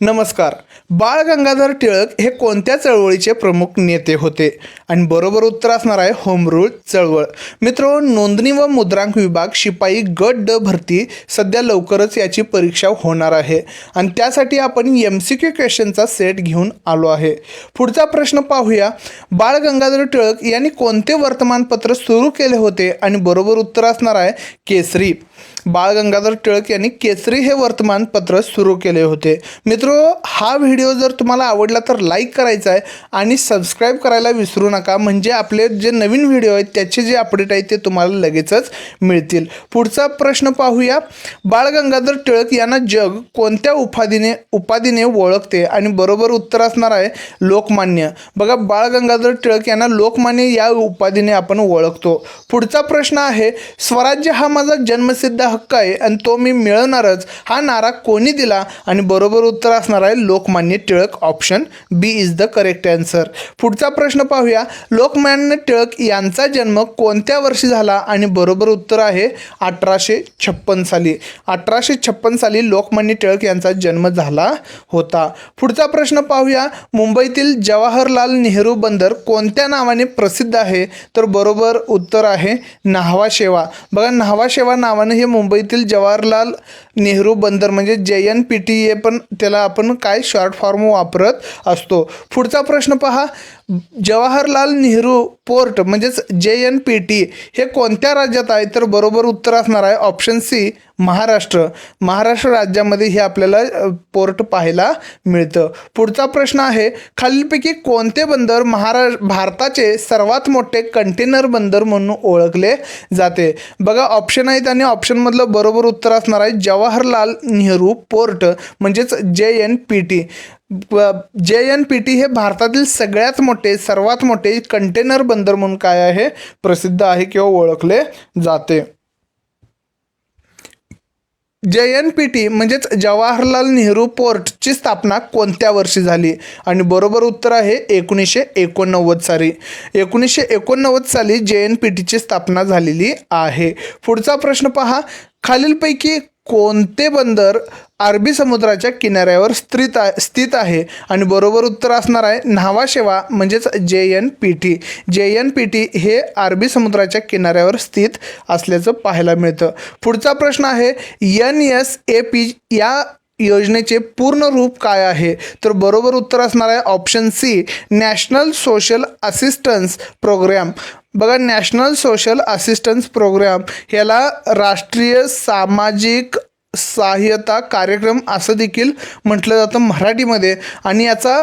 नमस्कार. बाळ गंगाधर टिळक हे कोणत्या चळवळीचे प्रमुख नेते होते? आणि बरोबर उत्तर असणार आहे होमरूळ चळवळ. मित्र नोंदणी व मुद्रांक विभाग शिपाई गट ड भरती सध्या लवकरच याची परीक्षा होणार आहे. आणि त्यासाठी आपण एम सी क्यू क्वेश्चनचा सेट घेऊन आलो आहे. पुढचा प्रश्न पाहूया. बाळ गंगाधर टिळक यांनी कोणते वर्तमानपत्र सुरू केले होते? आणि बरोबर उत्तर असणार आहे केसरी. बाळ गंगाधर टिळक यांनी केसरी हे वर्तमानपत्र सुरू केले होते. मित्र हा व्हिडिओ जर तुम्हाला आवडला तर लाईक करायचा आहे आणि सबस्क्राईब करायला विसरू नका. म्हणजे आपले जे नवीन व्हिडिओ आहेत त्याचे जे अपडेट आहेत ते तुम्हाला लगेचच मिळतील. पुढचा प्रश्न पाहूया. बाळ गंगाधर टिळक यांना जग कोणत्या उपाधीने उपाधीने ओळखते? आणि बरोबर उत्तर असणार आहे लोकमान्य. बघा बाळ गंगाधर टिळक यांना लोकमान्य या उपाधीने आपण ओळखतो. पुढचा प्रश्न आहे स्वराज्य हा माझा जन्मसिद्ध हक्क आहे आणि तो मी मिळवणारच. हा नारा कोणी दिला? आणि बरोबर उत्तर असणार आहे Lokmanya Tilak option B is the correct answer पुढचा प्रश्न पाहूया. लोकमान्य टिळक यांचा जन्म कोणत्या वर्षी झाला? आणि बरोबर उत्तर आहे अठराशे छप्पन साली. अठराशे छप्पन साली लोकमान्य टिळक यांचा जन्म झाला होता. पुढचा प्रश्न पाहूया. मुंबईतील जवाहरलाल नेहरू बंदर कोणत्या नावाने प्रसिद्ध आहे? तर बरोबर उत्तर आहे न्हावा शेवा. बघा न्हावा शेवा हे मुंबईतील जवाहरलाल नेहरू बंदर म्हणजे जे एन पी टी ए पण त्याला आपण काय शॉर्ट फॉर्म वापरत असतो. पुढचा प्रश्न पहा. जवाहरलाल नेहरू पोर्ट म्हणजेच जे एन पी टी हे कोणत्या राज्यात आहे? तर बरोबर उत्तर असणार आहे ऑप्शन सी महाराष्ट्र. महाराष्ट्र राज्यामध्ये हे आपल्याला पोर्ट पाहायला मिळतं. पुढचा प्रश्न आहे खालीलपैकी कोणते बंदर महारा भारताचे सर्वात मोठे कंटेनर बंदर म्हणून ओळखले जाते? बघा ऑप्शन आहेत आणि ऑप्शनमधलं बरोबर उत्तर असणार आहे जवाहरलाल नेहरू पोर्ट म्हणजेच J N P T. J N P T हे भारतातील सगळ्यात मोठे सर्वात मोठे कंटेनर बंदर म्हणून काय आहे? प्रसिद्ध आहे किंवा ओळखले जाते. जे एन पी टी म्हणजेच जवाहरलाल नेहरू पोर्टची स्थापना कोणत्या वर्षी झाली? आणि बरोबर उत्तर आहे एकोणीसशे एकोणनव्वद साली. एकोणीसशे एकोणनव्वद साली जे एन पी टीची स्थापना झालेली आहे. पुढचा प्रश्न पहा. खालीलपैकी कोणते बंदर अरबी समुद्राच्या किनाऱ्यावर स्थित आहे स्थित आहे आणि बरोबर उत्तर असणार आहे न्हावाशेवा म्हणजेच J N P T. J N P T हे अरबी समुद्राच्या किनाऱ्यावर स्थित असल्याचं पाहायला मिळतं. पुढचा प्रश्न आहे एन एस ए पी या योजनेचे पूर्ण रूप काय आहे? तर बरोबर उत्तर असणार आहे option C national social assistance programme. बघा नॅशनल सोशल असिस्टन्स प्रोग्राम ह्याला राष्ट्रीय सामाजिक सहाय्यता कार्यक्रम असं देखील म्हटलं जातं मराठीमध्ये. आणि याचा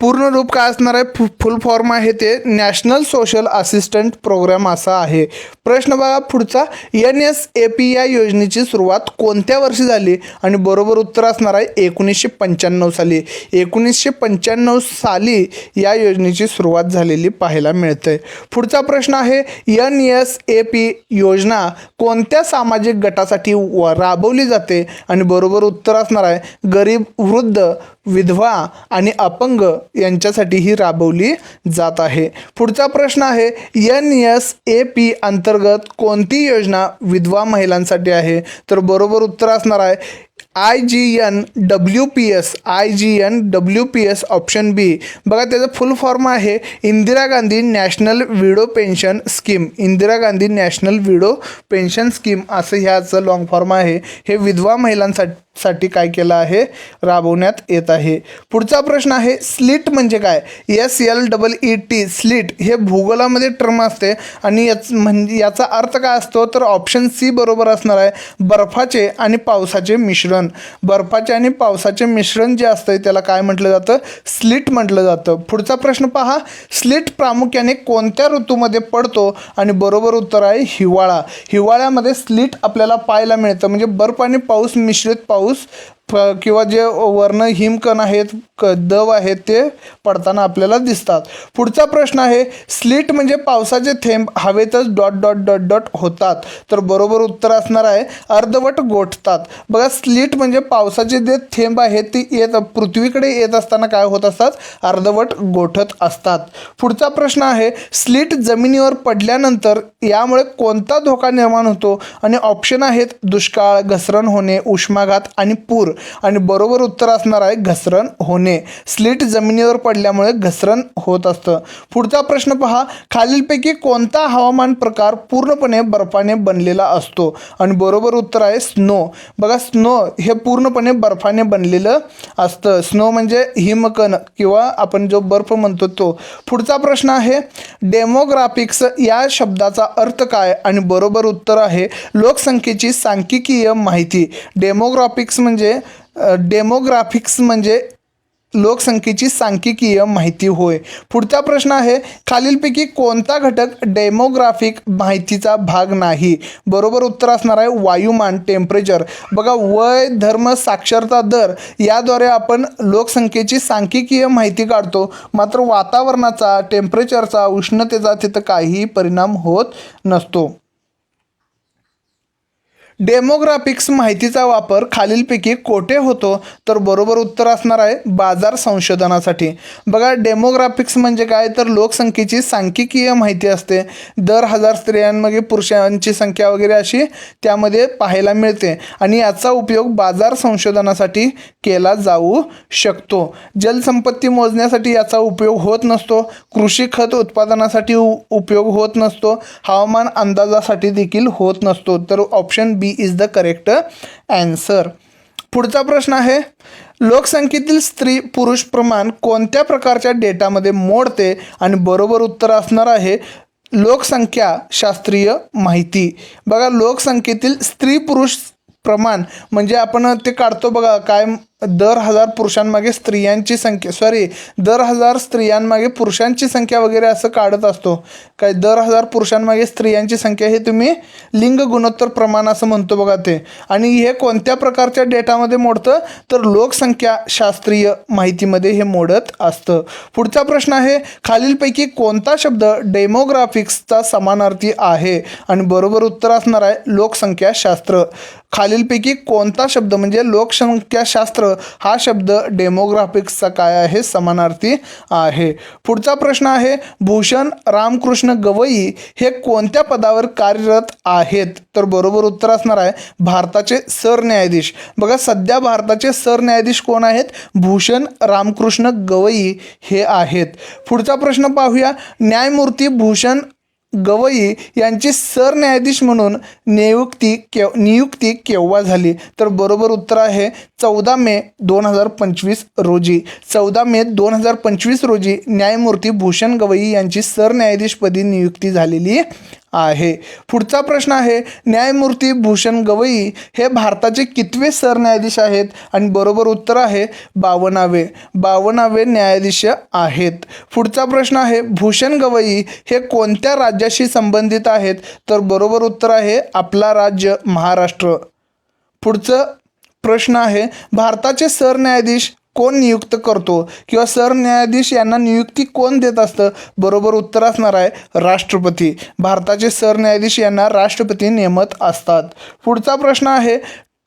पूर्ण रूप काय असणार आहे? फु फुल फॉर्म आहे ते नॅशनल सोशल असिस्टंट प्रोग्राम असा आहे. प्रश्न बघा पुढचा. एन एस ए पी या योजनेची सुरुवात कोणत्या वर्षी झाली? आणि बरोबर उत्तर असणार आहे एकोणीसशे पंच्याण्णव साली. एकोणीसशे पंच्याण्णव साली या योजनेची सुरुवात झालेली पाहायला मिळते पुढचा प्रश्न आहे एन एस ए पी योजना कोणत्या सामाजिक गटासाठी व राबवली जाते? आणि बरोबर उत्तर असणार आहे गरीब वृद्ध विधवा आणि अपंग यांच्यासाठी ही राबवली जात आहे. पुढचा प्रश्न आहे एन एस ए पी अंतर्गत कोणती योजना विधवा महिलांसाठी आहे? तर बरोबर उत्तर असणार आहे I G N W P S I G N W P S option B बघा त्याचं फुल फॉर्म आहे Indira Gandhi national widow pension scheme. Indira Gandhi national widow pension scheme असं ह्याचं लॉंग फॉर्म आहे. हे विधवा महिलांसाठी साठी काय केलं आहे? राबवण्यात येत आहे. पुढचा प्रश्न आहे स्लिट म्हणजे काय? S L double E T sleet हे भूगोलामध्ये टर्म असते आणि याच म्हणजे याचा अर्थ काय असतो? तर ऑप्शन सी बरोबर असणार आहे बर्फाचे आणि पावसाचे मिश्रण. बर्फाचे आणि पावसाचे मिश्रण जे असतं त्याला काय म्हटलं जातं? स्लिट म्हटलं जातं. पुढचा प्रश्न पहा स्लिट प्रामुख्याने कोणत्या ऋतूमध्ये पडतो? आणि बरोबर उत्तर आहे हिवाळा. हिवाळ्यामध्ये स्लिट आपल्याला पाहायला मिळतं. म्हणजे बर्फ आणि पाऊस मिश्रित पाऊस caos फ- किंवा जे वर्ण हिमकण आहेत क दव आहेत ते पडताना आपल्याला दिसतात. पुढचा प्रश्न आहे स्लिट म्हणजे पावसाचे थेंब हवेतच डॉट डॉट डॉट डॉट होतात. तर बरोबर उत्तर असणार आहे अर्धवट गोठतात. बघा स्लिट म्हणजे पावसाचे जे थेंब आहेत ते येत पृथ्वीकडे येत असताना काय होत असतात? अर्धवट गोठत असतात. पुढचा प्रश्न आहे स्लिट जमिनीवर पडल्यानंतर यामुळे कोणता धोका निर्माण होतो? आणि ऑप्शन आहेत दुष्काळ घसरण होणे उष्माघात आणि पूर. आणि बरोबर उत्तर असणार आहे घसरण होणे. स्लिट जमिनीवर पडल्यामुळे घसरण होत असतं. पुढचा प्रश्न पहा खालीलपैकी कोणता हवामान प्रकार पूर्णपणे बर्फाने बनलेला असतो? आणि बरोबर उत्तर आहे स्नो. बघा स्नो हे पूर्णपणे बर्फाने बनलेलं असतं. स्नो म्हणजे हिमकण किंवा आपण जो बर्फ म्हणतो तो. पुढचा प्रश्न आहे डेमोग्राफिक्स या शब्दाचा अर्थ काय? आणि बरोबर उत्तर आहे लोकसंख्येची सांख्यिकीय माहिती. डेमोग्राफिक्स म्हणजे डेमोग्राफिक्स म्हणजे लोकसंख्येची सांख्यिकीय माहिती होय. पुढचा प्रश्न आहे खालीलपैकी कोणता घटक डेमोग्राफिक माहितीचा भाग नाही? बरोबर उत्तर असणार आहे वायुमान टेम्परेचर. बघा वय धर्म साक्षरता दर याद्वारे आपण लोकसंख्येची सांख्यिकीय माहिती काढतो. मात्र वातावरणाचा टेम्परेचरचा उष्णतेचा तिथं काहीही परिणाम होत नसतो. डेमोग्राफिक्स माहितीचा वापर खालीलपैकी कोठे होतो तर बरोबर उत्तर असणार आहे बाजार संशोधनासाठी. बघा डेमोग्राफिक्स म्हणजे काय? तर लोकसंख्येची सांख्यिकीय माहिती असते. दर हजार स्त्रियांमध्ये पुरुषांची संख्या वगैरे अशी त्यामध्ये पाहायला मिळते आणि याचा उपयोग बाजार संशोधनासाठी केला जाऊ शकतो. जलसंपत्ती मोजण्यासाठी याचा उपयोग होत नसतो. कृषी खत उत्पादनासाठी उ- उपयोग होत नसतो. हवामान अंदाजासाठी देखील होत नसतो. तर option B is the correct answer पुढचा प्रश्न आहे लोकसंख्येतील स्त्री पुरुष प्रमाण कोणत्या प्रकारच्या डेटामध्ये मोडते आणि बरोबर उत्तर असणार आहे लोकसंख्या शास्त्रीय माहिती. बघा लोकसंख्येतील स्त्री पुरुष प्रमाण म्हणजे आपण ते काढतो बघा काय दर हजार पुरुषांमागे स्त्रियांची संख्या सॉरी दर हजार स्त्रियांमागे पुरुषांची संख्या वगैरे असं काढत असतो. काय दर हजार पुरुषांमागे स्त्रियांची संख्या हे तुम्ही लिंग गुणोत्तर प्रमाण असं म्हणतो बघा ते. आणि हे कोणत्या प्रकारच्या डेटामध्ये मोडतं? तर लोकसंख्या शास्त्रीय माहितीमध्ये हे मोडत असतं. पुढचा प्रश्न आहे खालीलपैकी कोणता शब्द डेमोग्राफिक्सचा समानार्थी आहे? आणि बरोबर उत्तर असणार आहे लोकसंख्याशास्त्र खालीलपैकी कोणता शब्द म्हणजे लोकसंख्याशास्त्र हा शब्द डेमोग्राफिक्सचा काय आहे? समानार्थी आहे. पुढचा प्रश्न आहे भूषण रामकृष्ण गवई हे कोणत्या पदावर कार्यरत आहेत? तर बरोबर उत्तर असणार आहे भारताचे सरन्यायाधीश. बघा सध्या भारताचे सरन्यायाधीश कोण आहेत? भूषण रामकृष्ण गवई हे आहेत. पुढचा प्रश्न पाहूया न्यायमूर्ती भूषण गवई यांची सरन्यायाधीश म्हणून नियुक्ती केव नियुक्ती केव्हा झाली? तर बरोबर उत्तर आहे चौदा मे दोन हजार पंचवीस रोजी. चौदा मे दोन हजार पंचवीस रोजी न्यायमूर्ती भूषण गवई यांची सरन्यायाधीशपदी नियुक्ती झालेली आहे. पुढचा प्रश्न आहे न्यायमूर्ती भूषण गवई हे भारताचे कितवे सरन्यायाधीश आहेत? आणि बरोबर उत्तर आहे बावनावे. बावनावे न्यायाधीश आहेत. पुढचा प्रश्न आहे भूषण गवई हे कोणत्या राज्याशी संबंधित आहेत? तर बरोबर उत्तर आहे आपला राज्य महाराष्ट्र. पुढचं प्रश्न आहे भारताचे सरन्यायाधीश कोण नियुक्त करतो किंवा सरन्यायाधीश यांना नियुक्ती कोण देत असतं? बरोबर उत्तर असणार आहे राष्ट्रपती. भारताचे सरन्यायाधीश यांना राष्ट्रपती नेमत असतात. पुढचा प्रश्न आहे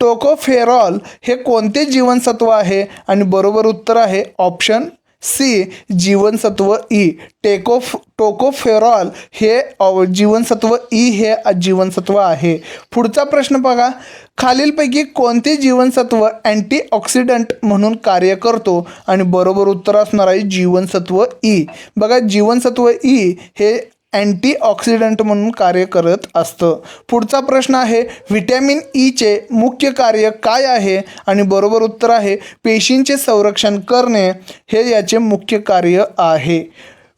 टोकोफेरॉल हे कोणते जीवनसत्व आहे? आणि बरोबर उत्तर आहे ऑप्शन सी जीवनसत्व ई. टेकोफ टोकोफेरॉल हे जीवनसत्व ई हे जीवनसत्व आहे. पुढचा प्रश्न बघा. खालीलपैकी कोणते जीवनसत्व अँटीऑक्सिडंट म्हणून कार्य करतो? आणि बरोबर उत्तर असणार आहे जीवनसत्व ई. बघा जीवनसत्व ई हे अँटीऑक्सिडंट म्हणून कार्य करत असतं. पुढचा प्रश्न आहे व्हिटॅमिन e ईचे मुख्य कार्य काय आहे? आणि बरोबर उत्तर आहे पेशींचे संरक्षण करणे हे याचे मुख्य कार्य आहे.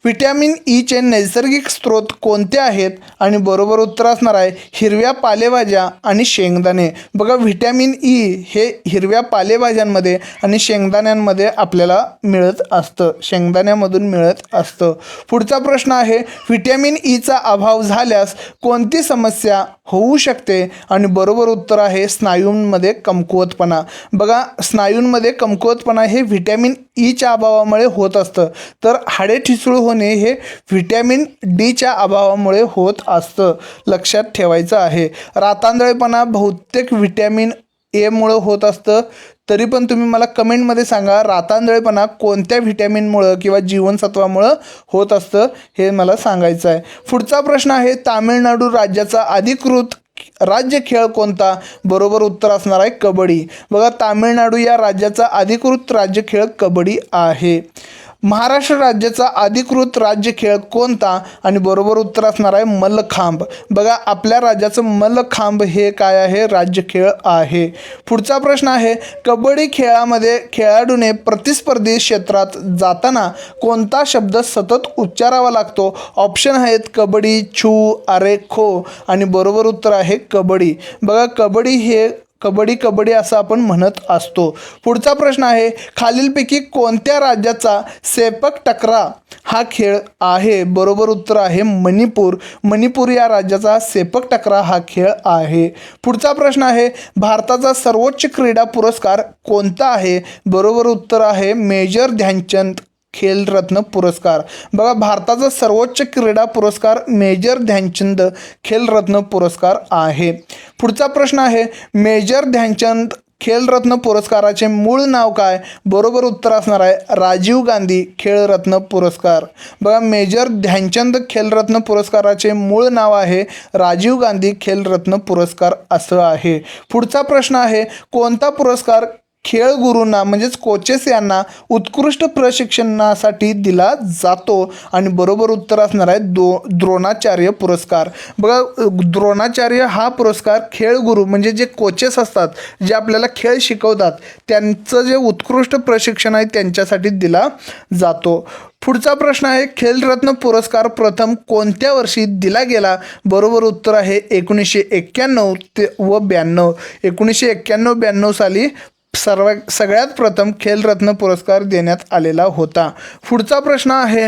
व्हिटॅमिन ईचे नैसर्गिक स्रोत कोणते आहेत आणि बरोबर उत्तर असणार आहे हिरव्या पालेभाज्या आणि शेंगदाणे. बघा व्हिटॅमिन ई हे हिरव्या पालेभाज्यांमध्ये आणि शेंगदाण्यांमध्ये आपल्याला मिळत असतं. शेंगदाण्यामधून मिळत असतं. पुढचा प्रश्न आहे व्हिटॅमिन ईचा अभाव झाल्यास कोणती समस्या होऊ शकते? आणि बरोबर उत्तर आहे स्नायूंमध्ये कमकुवतपणा. बघा स्नायूंमध्ये कमकुवतपणा हे व्हिटॅमिन ईच्या अभावामुळे होत असतं. तर हाडे ठिसूळ होणे हे व्हिटॅमिन डीच्या अभावामुळे होत असतं लक्षात ठेवायचं आहे. रातांदळेपणा बहुतेक व्हिटॅमिन एमुळं होत असतं. तरी पण तुम्ही मला कमेंटमध्ये सांगा रातांदळेपणा कोणत्या व्हिटॅमिनमुळं किंवा जीवनसत्वामुळं होत असतं हे मला सांगायचं आहे पुढचा प्रश्न आहे तामिळनाडू राज्याचा अधिकृत राज्य खेळ कोणता? बरोबर उत्तर असणार आहे कबड्डी. बघा तामिळनाडू या राज्याचा अधिकृत राज्य खेळ कबड्डी आहे. महाराष्ट्र राज्याचा अधिकृत राज्य खेळ कोणता? आणि बरोबर उत्तर असणार आहे मल्लखांब बघा आपल्या राज्याचं मल्लखांब हे काय आहे? राज्य खेळ आहे. पुढचा प्रश्न आहे कबड्डी खेळामध्ये खेळाडूने प्रतिस्पर्धी क्षेत्रात जाताना कोणता शब्द सतत उच्चारावा लागतो? ऑप्शन आहेत कबड्डी छू अरे खो. आणि बरोबर उत्तर आहे कबड्डी. बघा कबड्डी हे कबड्डी कबड्डी असं आपण म्हणत असतो. पुढचा प्रश्न आहे खालीलपैकी कोणत्या राज्याचा सेपक टकरा हा खेळ आहे? बरोबर उत्तर आहे मणिपूर. मणिपूर या राज्याचा सेपक टकरा हा खेळ आहे. पुढचा प्रश्न आहे भारताचा सर्वोच्च क्रीडा पुरस्कार कोणता आहे? बरोबर उत्तर आहे मेजर ध्यानचंद खेलरत्न पुरस्कार. बघा भारताचा सर्वोच्च क्रीडा पुरस्कार मेजर ध्यानचंद खेलरत्न पुरस्कार आहे. पुढचा प्रश्न आहे मेजर ध्यानचंद खेलरत्न पुरस्काराचे मूळ नाव काय? बरोबर उत्तर असणार आहे राजीव गांधी खेलरत्न पुरस्कार. बघा मेजर ध्यानचंद खेलरत्न पुरस्काराचे मूळ नाव आहे राजीव गांधी खेलरत्न पुरस्कार असं आहे. पुढचा प्रश्न आहे कोणता पुरस्कार खेळ गुरूंना म्हणजेच कोचेस यांना उत्कृष्ट प्रशिक्षणासाठी दिला जातो. आणि बरोबर उत्तर असणार आहे दो द्रोणाचार्य पुरस्कार. बघा द्रोणाचार्य हा पुरस्कार खेळ गुरु म्हणजे जे कोचेस असतात जे आपल्याला खेळ शिकवतात त्यांचं जे उत्कृष्ट प्रशिक्षण आहे त्यांच्यासाठी दिला जातो. पुढचा प्रश्न आहे खेलरत्न पुरस्कार प्रथम कोणत्या वर्षी दिला गेला? बरोबर उत्तर आहे एकोणीसशे एक्क्याण्णव ते व ब्याण्णव. एकोणीसशे एक्क्याण्णव ब्याण्णव साली सर्व सगळ्यात प्रथम खेलरत्न पुरस्कार देण्यात आलेला होता. पुढचा प्रश्न आहे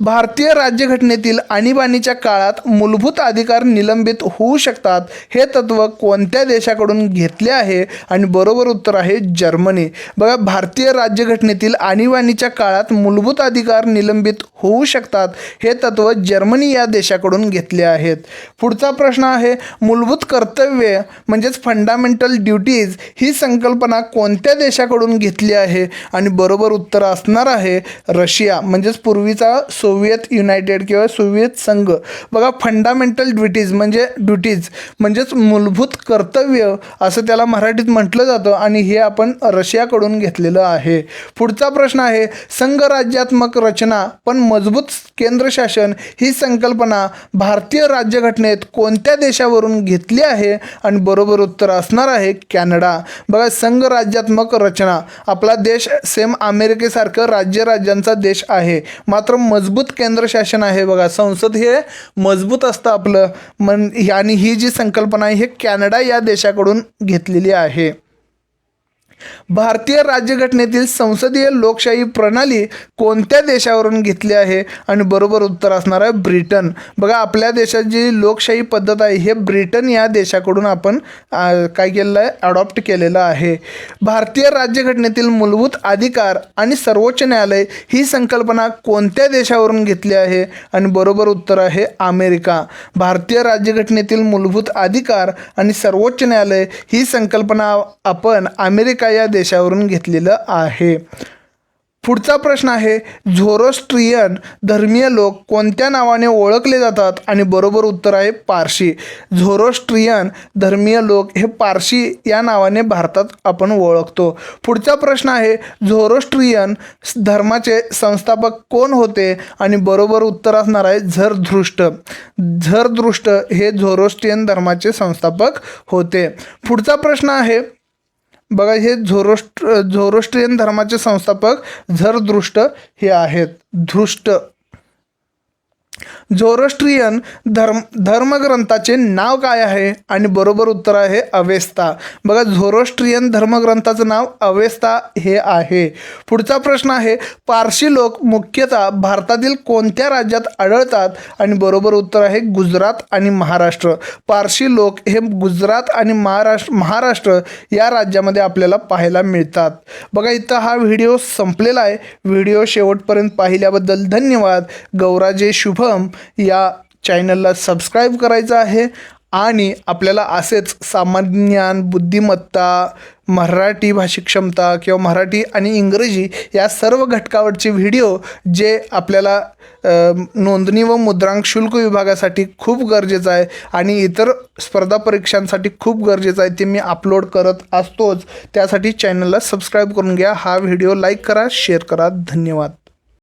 भारतीय राज्यघटनेतील आणीबाणीच्या काळात मूलभूत अधिकार निलंबित होऊ शकतात हे तत्व कोणत्या देशाकडून घेतले आहे आणि बरोबर उत्तर आहे जर्मनी. बघा भारतीय राज्यघटनेतील आणीबाणीच्या काळात मूलभूत अधिकार निलंबित होऊ शकतात हे तत्व जर्मनी या देशाकडून घेतले आहेत. पुढचा प्रश्न आहे मूलभूत कर्तव्य म्हणजेच फंडामेंटल ड्युटीज ही संकल्पना कोणत्या देशाकडून घेतली आहे आणि बरोबर उत्तर असणार आहे रशिया म्हणजेच पूर्वीचा सोव्हिएत युनायटेड किंवा सोव्हिएत संघ. बघा फंडामेंटल ड्युटीज म्हणजे ड्युटीज म्हणजेच मूलभूत कर्तव्य असं त्याला मराठीत म्हटलं जातं आणि हे आपण रशियाकडून घेतलेलं आहे. पुढचा प्रश्न आहे संघराज्यात्मक रचना पण मजबूत केंद्र शासन ही संकल्पना भारतीय राज्यघटनेत कोणत्या देशावरून घेतली आहे? आणि बरोबर उत्तर असणार आहे कॅनडा. बघा संघराज्यात्मक रचना आपला देश सेम अमेरिकेसारखं राज्य राज्यांचा देश आहे. मात्र मजबूत भूत केंद्र शासन आहे बघा. संसद हे मजबूत असतं आपलं. मन आणि ही जी संकल्पना आहे हे कॅनडा या देशाकडून घेतलेली आहे. भारतीय राज्यघटनेतील संसदीय लोकशाही प्रणाली कोणत्या देशावरून घेतली आहे? आणि बरोबर उत्तर असणार आहे ब्रिटन. बघा आपल्या देशात जी लोकशाही पद्धत आहे हे ब्रिटन या देशाकडून आपण काय केलेलं आहे? अडॉप्ट केलेलं आहे. भारतीय राज्यघटनेतील मूलभूत अधिकार आणि सर्वोच्च न्यायालय ही संकल्पना कोणत्या देशावरून घेतली आहे? आणि बरोबर उत्तर आहे अमेरिका. भारतीय राज्यघटनेतील मूलभूत अधिकार आणि सर्वोच्च न्यायालय ही संकल्पना आपण अमेरिका या देशावरून घेतलेलं आहे. पुढचा प्रश्न आहे झोरोस्ट्रियन धर्मीय लोक कोणत्या नावाने ओळखले जातात? आणि बरोबर उत्तर आहे पारशी. झोरोस्ट्रियन धर्मीय लोक हे पारशी या नावाने भारतात आपण ओळखतो. पुढचा प्रश्न आहे झोरोस्ट्रियन धर्माचे संस्थापक कोण होते? आणि बरोबर उत्तर असणार आहे झरधृष्ट. झरदृष्ट हे झोरोस्ट्रियन धर्माचे संस्थापक होते. पुढचा प्रश्न आहे बघा हे झोरोस्ट झोरोस्ट्रियन धर्माचे संस्थापक झरदृष्ट हे आहेत. धृष्ट. झोरोस्ट्रियन धर्म धर्मग्रंथाचे नाव काय आहे आणि बरोबर उत्तर आहे अवेस्ता बघा झोरोस्ट्रियन धर्मग्रंथाचं नाव अवेस्ता हे आहे. पुढचा प्रश्न आहे पारशी लोक मुख्यतः भारतातील कोणत्या राज्यात आढळतात? आणि बरोबर उत्तर आहे गुजरात आणि महाराष्ट्र. पारशी लोक हे गुजरात आणि महाराष्ट्र महाराष्ट्र या राज्यामध्ये आपल्याला पाहायला मिळतात. बघा इथं हा व्हिडिओ संपलेला आहे. व्हिडिओ शेवटपर्यंत पाहिल्याबद्दल धन्यवाद. गौराजे शुभ शुभम या चॅनलला सबस्क्राईब करायचं आहे आणि आपल्याला असेच सामान्य ज्ञान बुद्धिमत्ता मराठी भाषिक क्षमता किंवा मराठी आणि इंग्रजी या सर्व घटकावरचे व्हिडिओ जे आपल्याला नोंदणी व मुद्रांक शुल्क विभागासाठी खूप गरजेचं आहे आणि इतर स्पर्धा परीक्षांसाठी खूप गरजेचं आहे ते मी अपलोड करत असतोच. त्यासाठी चॅनलला सबस्क्राईब करून घ्या. हा व्हिडिओ लाईक करा शेअर करा. धन्यवाद.